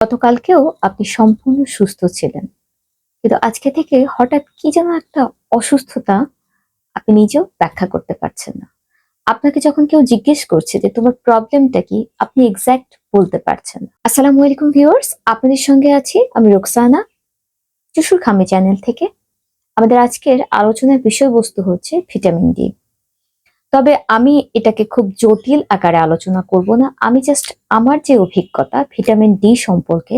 গতকালকেও আপনি সম্পূর্ণ সুস্থ ছিলেন। কিন্তু আজকে থেকে হঠাৎ কি যেন একটা অসুস্থতা আপনি নিজেও ব্যাখ্যা করতে পারছেন না। আপনাকে যখন কেউ জিজ্ঞেস করছে যে তোমার প্রবলেমটা কি, আপনি এক্স্যাক্ট বলতে পারছেন আসসালামু আলাইকুম ভিউয়ার্স আপনাদের সঙ্গে আছি আমি রোকসানা, চুশুর খামি চ্যানেল থেকে। আমাদের আজকের আলোচনার বিষয়বস্তু হচ্ছে ভিটামিন ডি তবে আমি এটাকে খুব জটিল আকারে আলোচনা করব না। আমি জাস্ট আমার যে অভিজ্ঞতা ভিটামিন ডি সম্পর্কে,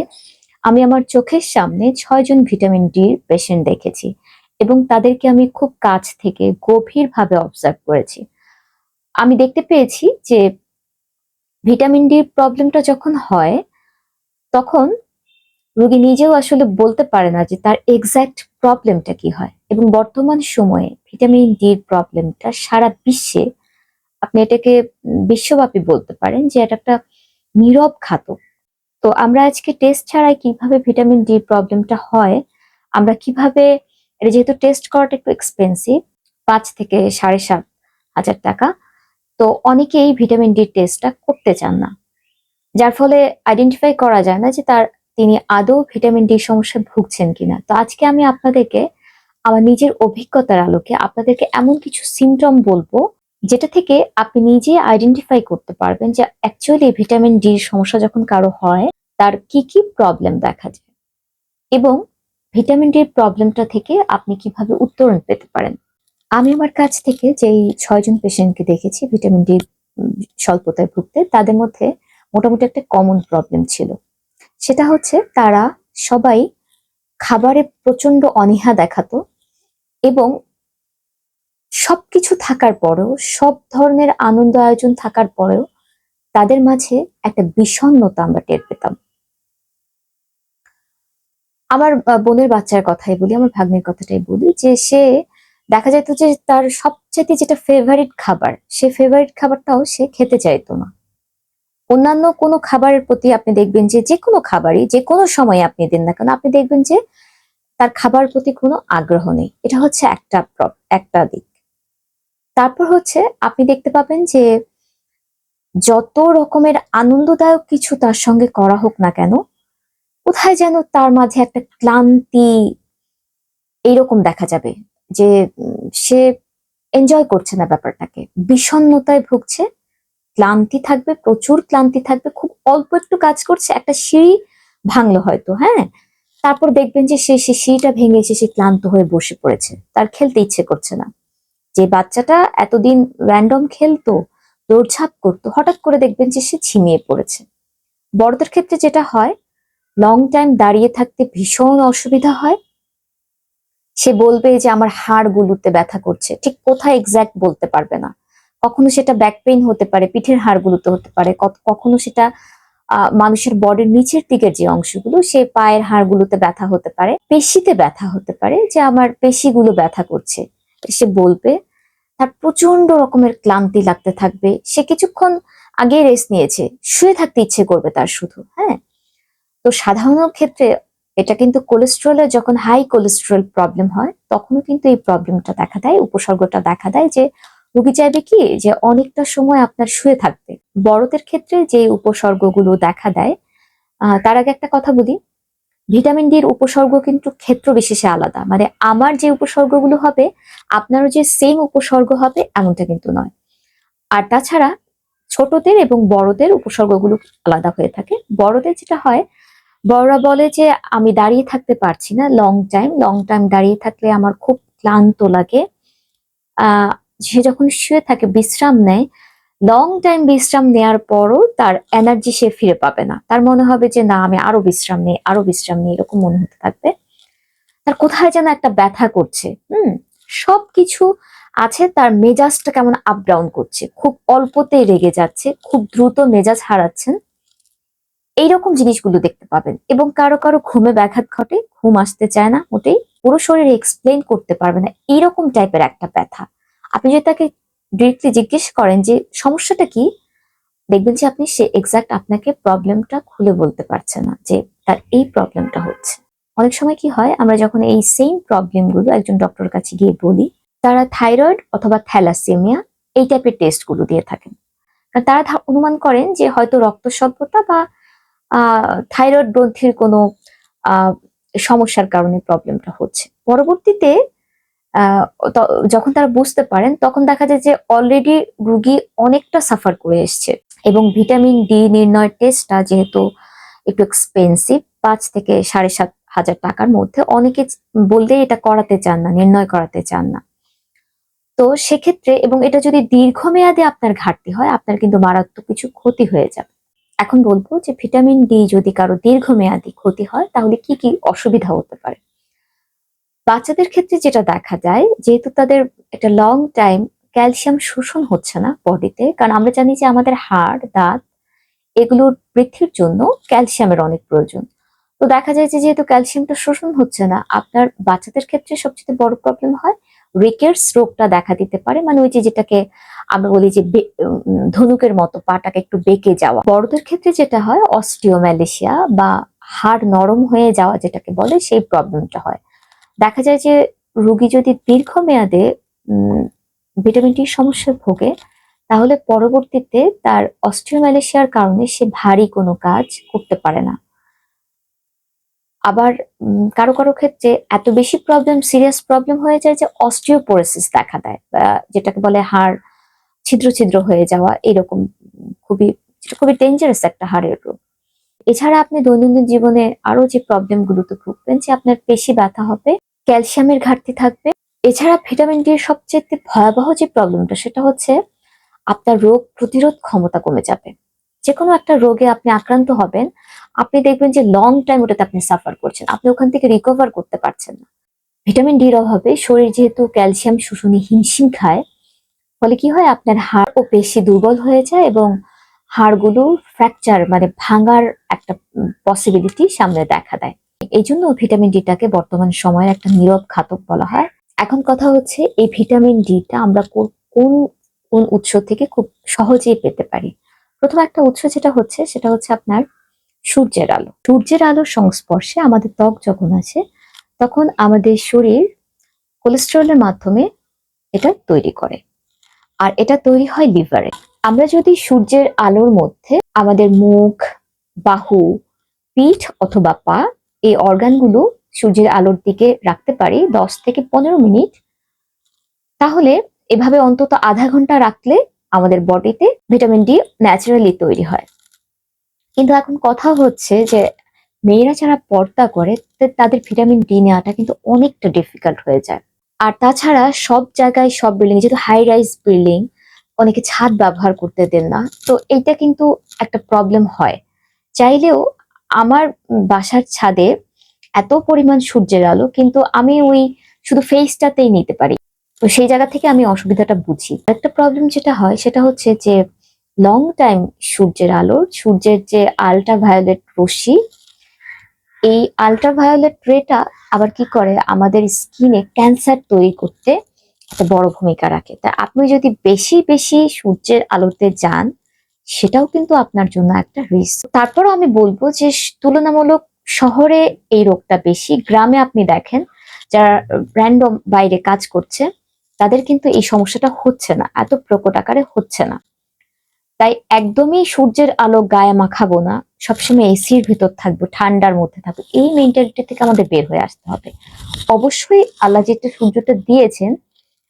আমি আমার চোখের সামনে ছয়জন ভিটামিন ডির পেশেন্ট দেখেছি এবং তাদেরকে আমি খুব কাছ থেকে গভীরভাবে অবজার্ভ করেছি। আমি দেখতে পেয়েছি যে ভিটামিন ডির প্রবলেমটা যখন হয়, তখন রোগী নিজেও আসলে বলতে পারে না যে তার এক্স্যাক্ট প্রবলেমটা কি হয়? এবং বর্তমান সময়ে ভিটামিন ডির প্রবলেমটা সারা বিশ্বে আপনি এটাকে বিশ্বব্যাপী বলতে পারেন যে এটা একটা নীরব ঘাতক। তো আমরা আজকে টেস্ট ছাড়াই কীভাবে ভিটামিন ডি প্রবলেমটা হয়, আমরা কীভাবে, এটা যেহেতু টেস্ট করাটা একটু এক্সপেন্সিভ পাঁচ থেকে সাড়ে সাত হাজার টাকা, তো অনেকেই ভিটামিন ডি টেস্টটা করতে চান না। যার ফলে আইডেন্টিফাই করা যায় না যে তার তিনি আদৌ ভিটামিন ডি সমস্যায় ভুগছেন কিনা। তো আজকে আমি আপনাদেরকে আমার নিজের অভিজ্ঞতার আলোকে আপনাদেরকে এমন কিছু সিমটম বলব, যেটা থেকে আপনি নিজে আইডেন্টিফাই করতে পারবেন যে অ্যাকচুয়ালি ভিটামিন ডির সমস্যা যখন কারও হয়, তার কি কি প্রবলেম দেখা যায়। এবং ভিটামিন ডির প্রবলেমটা থেকে আপনি কীভাবে উত্তরণ পেতে পারেন। আমি আমার কাছ থেকে যেই ছয়জন পেশেন্টকে দেখেছি ভিটামিন ডি স্বল্পতায় ভুগতে, তাদের মধ্যে মোটামুটি একটা কমন প্রবলেম ছিল। সেটা হচ্ছে তারা সবাই খাবারে প্রচণ্ড অনীহা দেখাতো এবং সবকিছু থাকার পরেও, সব ধরনের আনন্দ আয়োজন থাকার পরেও তাদের মাঝে একটা বিষণ্ণতা আমরা টের পেতাম। আমার বোনের বাচ্চার কথাই বলি, আমার ভাগ্নের কথাটাই বলি যে সে দেখা যেত যে তার সবচেয়ে যেটা ফেভারিট খাবার, সে ফেভারিট খাবারটাও সে খেতে চাইতো না। অন্যান্য কোনো খাবারের প্রতি আপনি দেখবেন যে যে কোনো খাবারই যে কোনো সময় আপনি দেন না কেন, আপনি দেখবেন যে তার খাবার প্রতি কোনো আগ্রহ নেই। এটা হচ্ছে একটা একটা দিক। তারপর হচ্ছে আপনি দেখতে পাবেন যে যত রকমের আনন্দদায়ক কিছু তার সঙ্গে করা হোক না কেন, কোথায় যেন তার মাঝে একটা ক্লান্তি এইরকম দেখা যাবে যে সে এনজয় করছে না ব্যাপারটাকে। বিষণ্ণতায় ভুগছে ক্লান্তি থাকবে, প্রচুর ক্লান্তি থাকবে, খুব অল্প একটু কাজ করছে, একটা সিঁড়ি ভাঙলো হয়তো হ্যাঁ? তারপর দেখবেন যে সে সে সিঁড়িটা ভেঙে এসে সে ক্লান্ত হয়ে বসে পড়েছে, তার খেলতে ইচ্ছে করছে না। যে বাচ্চাটা এতদিন র্যান্ডম খেলতো, দৌড়ঝাঁপ করতো, হঠাৎ করে দেখবেন যে সে ঝিমিয়ে পড়েছে। বড়দের ক্ষেত্রে যেটা হয় লং টাইম দাঁড়িয়ে থাকতে ভীষণ অসুবিধা হয়। সে বলবে যে আমার হাড়গুলোতে ব্যথা করছে, ঠিক কোথায় এক্স্যাক্ট বলতে পারবে না। কখনো সেটা ব্যাক পেইন হতে পারে, পিঠের হাড়গুলোতে হতে পারে কখনো সেটা মানুষের বডির নিচের দিকের যে অংশগুলো, সে পায়ের হাড়গুলোতে ব্যথা হতে পারে, পেশিতে ব্যথা হতে পারে, যে আমার পেশিগুলো ব্যথা করছে, সে বলবে, তার প্রচণ্ড রকমের ক্লান্তি লাগতে থাকবে, সে কিছুক্ষণ আগে রেস্ট নিয়েছে, শুয়ে থাকতে ইচ্ছে করবে তার শুধু হ্যাঁ? তো সাধারণ ক্ষেত্রে এটা কিন্তু কোলেস্ট্রলের যখন হাই কোলেস্ট্রল প্রবলেম হয়, তখনও কিন্তু এই প্রবলেমটা দেখা দেয়, উপসর্গটা দেখা দেয় যে রোগী চাইবে কি যে অনেকটা সময় আপনার শুয়ে থাকবে। বড়দের ক্ষেত্রে যে উপসর্গগুলো দেখা দেয় তার আগে একটা কথা বলি। ভিটামিন ডি ডির উপসর্গ কিন্তু ক্ষেত্র বিশেষে আলাদা। মানে আমার যে উপসর্গগুলো হবে, আপনারও যে সেম উপসর্গ হবে, এমনটা কিন্তু নয়। আর তাছাড়া ছোটদের এবং বড়দের উপসর্গগুলো আলাদা হয়ে থাকে। বড়দের যেটা হয়, বড়রা বলে যে, আমি দাঁড়িয়ে থাকতে পারছি না লং টাইম লং টাইম দাঁড়িয়ে থাকলে আমার খুব ক্লান্ত লাগে। সে যখন শুয়ে থাকে, বিশ্রাম নেয় লং টাইম বিশ্রাম নেওয়ার পরও তার এনার্জি সে ফিরে পাবে না। তার মনে হবে যে, না, আমি আরও বিশ্রাম নেই, আরও বিশ্রাম নেই, এরকম মনে হতে থাকবে। তার কোথায় যেন একটা ব্যথা করছে, হুম? সবকিছু আছে, তার মেজাজটা কেমন আপ ডাউন করছে, খুব অল্পতেই রেগে যাচ্ছে, খুব দ্রুত মেজাজ হারাচ্ছেন। এইরকম জিনিসগুলো দেখতে পাবেন এবং কারও কারও ঘুমে ব্যাঘাত ঘটে, ঘুম আসতে চায় না, মোটেই। পুরো শরীরে এক্সপ্লেন করতে পারবে না। এইরকম টাইপের একটা ব্যথা। আপনি যদি তাকে ডিরেক্টলি জিজ্ঞেস করেন যে, সমস্যাটা কি? দেখবেন যে আপনি সে এক্সাক্ট আপনাকে প্রবলেমটা খুলে বলতে পারছে না যে, তার এই প্রবলেমটা হচ্ছে। অনেক সময় কি হয়, আমরা যখন এই সেম প্রবলেমগুলো একজন ডক্টরের কাছে গিয়ে বলি, তারা থাইরয়েড অথবা থ্যালাসেমিয়া এই টাইপের টেস্টগুলো দিয়ে থাকেন। কারণ তারা অনুমান করেন যে, হয়তো রক্ত স্বল্পতা বা থাইরয়েড গ্রন্থির কোনো সমস্যার কারণে প্রবলেমটা হচ্ছে। পরবর্তীতে যখন তারা বুঝতে পারেন, তখন দেখা যায় যে অলরেডি রুগী অনেকটা সাফার করে এসছে। এবং ভিটামিন ডি নির্ণয় টেস্টটা যেহেতু একটু এক্সপেন্সিভ পাঁচ থেকে সাড়ে সাত হাজার টাকার মধ্যে অনেকে বললেই এটা করাতে চান না, নির্ণয় করাতে চান না। তো সেক্ষেত্রে এবং এটা যদি দীর্ঘমেয়াদে আপনার ঘাটতি হয়, আপনার কিন্তু মারাত্মক কিছু ক্ষতি হয়ে যাবে। এখন বলব যে ভিটামিন ডি যদি কারও দীর্ঘমেয়াদী ক্ষতি হয়, তাহলে কি কি অসুবিধা হতে পারে? বাচ্চাদের ক্ষেত্রে যেটা দেখা যায়, যেহেতু তাদের একটা লং টাইম ক্যালসিয়াম শোষণ হচ্ছে না বডিতে কারণ আমরা জানি যে আমাদের হাড়, দাঁত এগুলোর বৃদ্ধির জন্য ক্যালসিয়ামের অনেক প্রয়োজন। তো দেখা যায় যে যেহেতু ক্যালসিয়ামটা শোষণ হচ্ছে না, আপনার বাচ্চাদের ক্ষেত্রে সবচেয়ে বড় প্রবলেম হয় রিকেটস রোগটা দেখা দিতে পারে। মানে ওই যে যেটাকে আমরা বলি যে ধনুকের মতো পাটাকে একটু বেঁকে যাওয়া। বড়দের ক্ষেত্রে যেটা হয় অস্টিওম্যালেশিয়া বা হাড় নরম হয়ে যাওয়া যেটাকে বলে, সেই প্রবলেমটা হয়। দেখা যায় যে রোগী যদি দীর্ঘমেয়াদে ভিটামিন টির সমস্যায় ভোগে, তাহলে পরবর্তীতে তার অস্টিওম্যালেশিয়ার কারণে সে ভারী কোনো কাজ করতে পারে না। আবার কারও কারও ক্ষেত্রে এত বেশি প্রবলেম সিরিয়াস প্রবলেম হয়ে যায় যে অস্টিওপোরোসিস দেখা দেয় যেটাকে বলে হাড় ছিদ্র ছিদ্র হয়ে যাওয়া, এরকম খুবই খুবই ডেঞ্জারাস একটা হাড়ের রোগ। এছাড়া আপনি দৈনন্দিন জীবনে আরও যে প্রবলেম গুলোতে ভুগবেন, যে আপনার পেশি ব্যথা হবে ক্যালসিয়ামের ঘাটতি থাকবে। এছাড়া ভিটামিন ডি এর সবচেয়ে ভয়াবহ যে প্রবলেমটা, সেটা হচ্ছে আপনার রোগ প্রতিরোধ ক্ষমতা কমে যাবে। যে কোনো একটা রোগে আপনি আক্রান্ত হবেন, আপনি দেখবেন যে লং টাইম ওটাতে আপনি সাফার করছেন। আপনি ওখান থেকে রিকভার করতে পারছেন না। ভিটামিন ডির অভাবে শরীর যেহেতু ক্যালসিয়াম, শোষণে, হিমশিম খায়, ফলে কি হয়? আপনার হাড় ও পেশি দুর্বল হয়ে যায় এবং হাড়গুলো ফ্র্যাকচার মানে ভাঙার একটা পসিবিলিটি সামনে দেখা দেয়। এই জন্য ভিটামিন ডিটাকে বর্তমান সময়ের একটা নীরব ঘাতক বলা হয়। এখন কথা হচ্ছে, এই ভিটামিন ডিটা আমরা কোন কোন উৎস থেকে খুব সহজেই পেতে পারি? প্রথম একটা উৎস যেটা হচ্ছে, সেটা হচ্ছে আপনার সূর্যের আলো। সূর্যের আলোর সংস্পর্শে আমাদের ত্বক যখন আছে, তখন আমাদের শরীর কোলেস্টেরলের মাধ্যমে এটা তৈরি করে। আর এটা তৈরি হয় লিভারে। আমরা যদি সূর্যের আলোর মধ্যে আমাদের মুখ, বাহু, পিঠ অথবা পা এই অর্গানগুলো সূর্যের আলোর দিকে রাখতে পারি দশ থেকে পনেরো মিনিট। তাহলে এভাবে অন্তত আধা ঘণ্টা রাখলে আমাদের বডিতে ভিটামিন ডি ন্যাচারালি তৈরি হয়। কিন্তু এখন কথা হচ্ছে যে মেয়েরা যারা পর্দা করে তাদের ভিটামিন ডি নেওয়াটা কিন্তু অনেকটা ডিফিকাল্ট হয়ে যায়। আর তাছাড়া সব জায়গায় সব বিল্ডিং যেহেতু হাই রাইজ বিল্ডিং অনেকে ছাদ ব্যবহার করতে দেন না, তো এইটা কিন্তু একটা প্রবলেম হয়। চাইলেও আমার বাসার ছাদে এত পরিমাণ সূর্যের আলো, কিন্তু আমি ওই শুধু ফেসটাতেই নিতে পারি। তো সেই জায়গা থেকে আমি অসুবিধাটা বুঝি। একটা প্রবলেম যেটা হয়, সেটা হচ্ছে যে লং টাইম সূর্যের আলো, সূর্যের যে আলট্রা ভায়োলেট রশ্মি, এই আলট্রা ভায়োলেট রেটা আবার কি করে? আমাদের স্কিনে ক্যান্সার তৈরি করতে একটা বড় ভূমিকা রাখে। তা আপনি যদি বেশি বেশি সূর্যের আলোতে যান সেটাও কিন্তু আপনার জন্য একটা রিস্ক তারপরও আমি বলব যে তুলনামূলক শহরে এই রোগটা বেশি। গ্রামে আপনি দেখেন, যারা র্যান্ডম বাইরে কাজ করছে, তাদের কিন্তু এই সমস্যাটা হচ্ছে না, এত প্রকট আকারে হচ্ছে না। তাই একদমই সূর্যের আলো গায়ে মাখাবো না, সবসময় এসির ভিতর থাকব, ঠান্ডার মধ্যে থাকব, এই মেন্টালিটি থেকে আমাদের বের হয়ে আসতে হবে। অবশ্যই আল্লাহ যেটা সূর্যটা দিয়েছেন,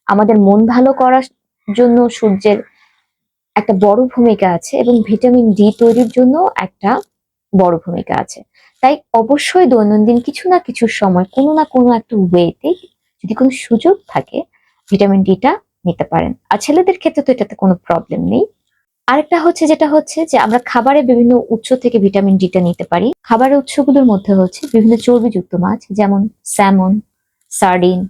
আমাদের মন ভালো করার জন্য সূর্যের একটা বড় ভূমিকা আছে এবং ভিটামিন ডি তৈরির জন্য একটা বড় ভূমিকা আছে। তাই অবশ্যই দৈনন্দিন কিছু না কিছু সময় কোনো না কোনো একটা ওয়েতে যদি কোনো সুযোগ থাকে, ভিটামিন ডিটা নিতে পারেন। আর ছেলেদের ক্ষেত্রে তো এটাতে কোনো প্রবলেম নেই। আরেকটা হচ্ছে যেটা হচ্ছে যে আমরা খাবারে বিভিন্ন উৎস থেকে ভিটামিন ডিটা নিতে পারি। খাবারের উৎসগুলোর মধ্যে হচ্ছে বিভিন্ন চর্বিযুক্ত মাছ যেমন স্যামন, সার্ডিন,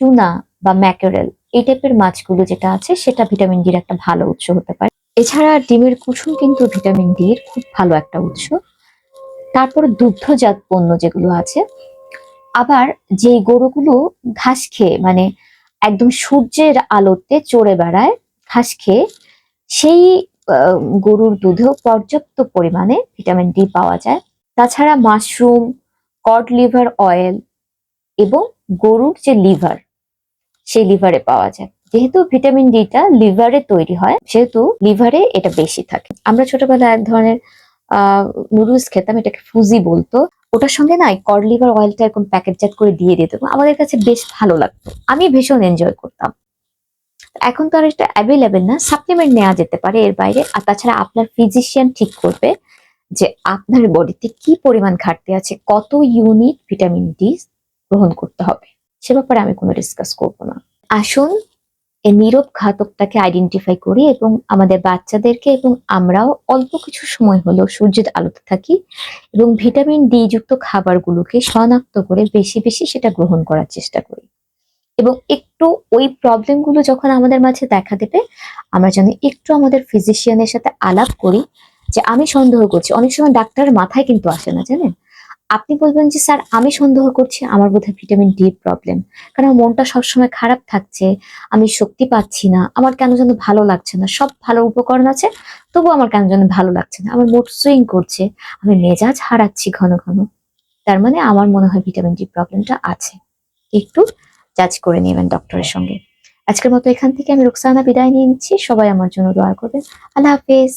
টুনা বা ম্যাকেরেল। এই টাইপের মাছগুলো যেটা আছে, সেটা ভিটামিন ডির একটা ভালো উৎস হতে পারে। এছাড়া ডিমের কুসুম কিন্তু ভিটামিন ডি এর খুব ভালো একটা উৎস। তারপর দুগ্ধজাত পণ্য যেগুলো আছে, আবার যে গরুগুলো ঘাস খেয়ে মানে একদম সূর্যের আলোতে চড়ে বেড়ায় ঘাস খেয়ে, সেই গরুর দুধেও পর্যাপ্ত পরিমাণে ভিটামিন ডি পাওয়া যায়। তাছাড়া মাশরুম কড লিভার অয়েল এবং গরুর যে লিভার সেই লিভারে পাওয়া যায়। যেহেতু ভিটামিন ডিটা লিভারে তৈরি হয়, সেহেতু লিভারে এটা বেশি থাকে। আমরা ছোটবেলায় এক ধরনের, আহ নুডলস খেতাম, এটাকে ফুজি বলতো। ওটার সঙ্গে না কড লিভার অয়েলটা এরকম প্যাকেটজাত করে দিয়ে দিত। আমাদের কাছে বেশ ভালো লাগতো। আমি ভীষণ এনজয় করতাম। এখন তো আর এটা অ্যাভেলেবেল না। সাপ্লিমেন্ট নেওয়া যেতে পারে এর বাইরে। আর তাছাড়া আপনার ফিজিশিয়ান ঠিক করবে যে আপনার বডিতে কি পরিমাণ ঘাটতি আছে, কত ইউনিট ভিটামিন ডি গ্রহণ করতে হবে। সে ব্যাপারে আমি কোনো ডিসকাস করব না। আসুন, এই নীরব ঘাতকটাকে আইডেন্টিফাই করি এবং আমাদের বাচ্চাদেরকে এবং আমরাও অল্প কিছু সময় হলেও সূর্যের আলোতে থাকি এবং ভিটামিন ডি যুক্ত খাবারগুলোকে শনাক্ত করে বেশি বেশি সেটা গ্রহণ করার চেষ্টা করি। এবং একটু ওই প্রবলেমগুলো যখন আমাদের মাঝে দেখা দেবে, আমরা যেন একটু আমাদের ফিজিশিয়ানের সাথে আলাপ করি যে, আমি সন্দেহ করছি। অনেক সময় ডাক্তারের মাথায় কিন্তু আসে না, জানেন? আপনি বলবেন যে, স্যার, আমি সন্দেহ করছি, আমার বোধহয় ভিটামিন ডি প্রবলেম। কারণ আমার মনটা সবসময় খারাপ থাকছে, আমি শক্তি পাচ্ছি না, আমার কেন যেন ভালো লাগছে না। সব ভালো উপকরণ আছে তবু আমার কেন যেন ভালো লাগছে না। আমার মুড সুইং করছে, আমি মেজাজ হারাচ্ছি ঘন ঘন। তার মানে আমার মনে হয় ভিটামিন ডি প্রবলেমটা আছে। একটু জাজ করে নেবেন ডক্টরের সঙ্গে। আজকের মতো এখান থেকে আমি রুকসানা বিদায় নিয়ে নিচ্ছি। সবাই আমার জন্য দোয়া করবেন। আল্লাহ হাফেজ।